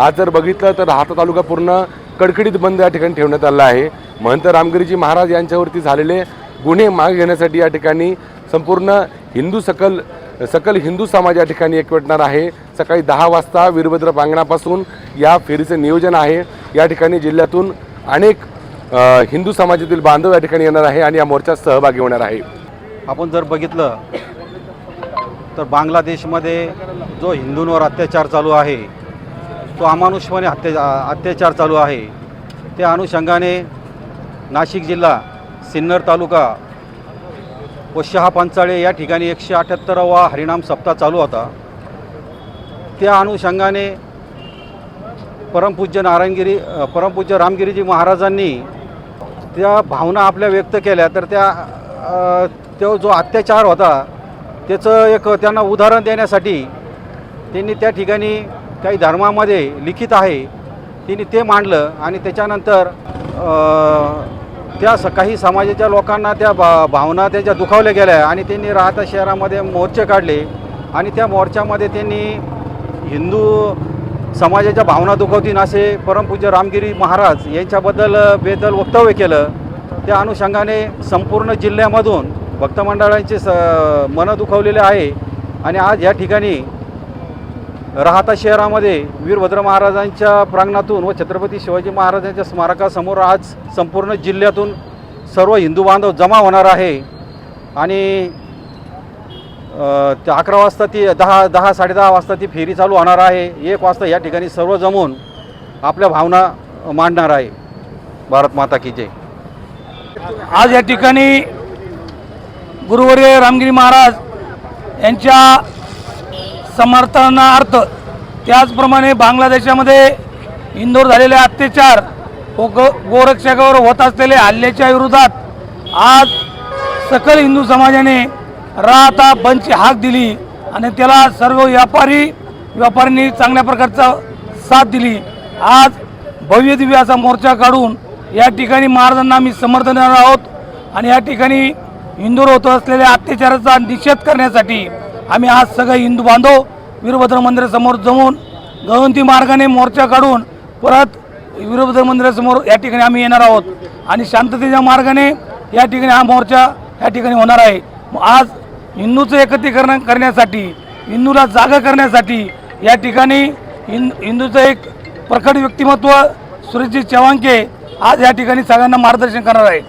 आज जर बघितलं तर राहता तालुका पूर्ण कडकडीत बंद या ठिकाणी ठेवण्यात आला आहे. महंत रामगिरीजी महाराज यांच्यावरती झालेले गुन्हे मागे घेण्यासाठी या ठिकाणी संपूर्ण हिंदू सकल सकल हिंदू समाज या ठिकाणी एकवटणार आहे. सकाळी दहा वाजता वीरभद्र प्रांगणापासून या फेरीचं नियोजन आहे. या ठिकाणी जिल्ह्यातून अनेक हिंदू समाजातील बांधव या ठिकाणी येणार आहे आणि या मोर्चात सहभागी होणार आहे. आपण जर बघितलं तर बांगलादेशमध्ये जो हिंदूंवर अत्याचार चालू आहे तो अमानुषपणे हत्या अत्याचार चालू आहे. त्या अनुषंगाने नाशिक जिल्हा सिन्नर तालुका व शहापंचाळे या ठिकाणी एकशे अठ्ठ्याहत्तरावा हरिनाम सप्ताह चालू होता. त्या अनुषंगाने परमपूज्य नारायणगिरी परमपूज्य रामगिरीजी महाराजांनी त्या भावना आपल्या व्यक्त केल्या. तर त्या तो जो अत्याचार होता त्याचं एक त्यांना उदाहरण देण्यासाठी त्यांनी त्या ठिकाणी काही धर्मामध्ये लिखित आहे. तिने ते मांडलं आणि त्याच्यानंतर त्या स काही समाजाच्या लोकांना त्या भा भावना त्याच्या दुखावल्या गेल्या आणि त्यांनी राहता शहरामध्ये मोर्चे काढले आणि त्या मोर्चामध्ये त्यांनी हिंदू समाजाच्या भावना दुखवतील असे परमपूज्य रामगिरी महाराज यांच्याबद्दल बेदल वक्तव्य केलं. त्या अनुषंगाने संपूर्ण जिल्ह्यामधून भक्तमंडळांचे स मनं दुखवलेले आहे. आणि आज या ठिकाणी राहता शहरामध्ये वीरभद्र महाराजांच्या प्रांगणातून व छत्रपती शिवाजी महाराजांच्या स्मारकासमोर आज संपूर्ण जिल्ह्यातून सर्व हिंदू बांधव जमा होणार आहे. आणि ते अकरा वाजता ती दहा दहा साडेदहा वाजता ती फेरी चालू होणार आहे. एक वाजता या ठिकाणी सर्व जमून आपल्या भावना मांडणार आहे. भारत माता की जय. आज या ठिकाणी गुरुवर्य रामगिरी महाराज यांच्या समर्थनार्थ त्याचप्रमाणे बांगलादेशामध्ये इंदोर झालेले अत्याचार व गो गोरक्षकावर होत असलेल्या हल्ल्याच्या विरोधात आज सकल हिंदू समाजाने राहता बंदची हाक दिली आणि त्याला सर्व व्यापारी व्यापाऱ्यांनी चांगल्या प्रकारचा साथ दिली. आज भव्य दिव्य असा मोर्चा काढून या ठिकाणी महाराजांना आम्ही समर्थन देणार आहोत आणि या ठिकाणी हिंदूवर होत असलेल्या अत्याचाराचा निषेध करण्यासाठी आम्ही आज सगळे हिंदू बांधव वीरभद्र मंदिरासमोर जमून गवंती मार्गाने मोर्चा काढून परत वीरभद्र मंदिरासमोर या ठिकाणी आम्ही येणार आहोत. आणि शांततेच्या मार्गाने या ठिकाणी हा मोर्चा या ठिकाणी होणार आहे. आज हिंदूचं एकत्रीकरण करण्यासाठी हिंदूला जागा करण्यासाठी या ठिकाणी हिंद हिंदूचं एक प्रखट व्यक्तिमत्व सुरेशजी चव्हाणके आज या ठिकाणी सगळ्यांना मार्गदर्शन करणार आहे.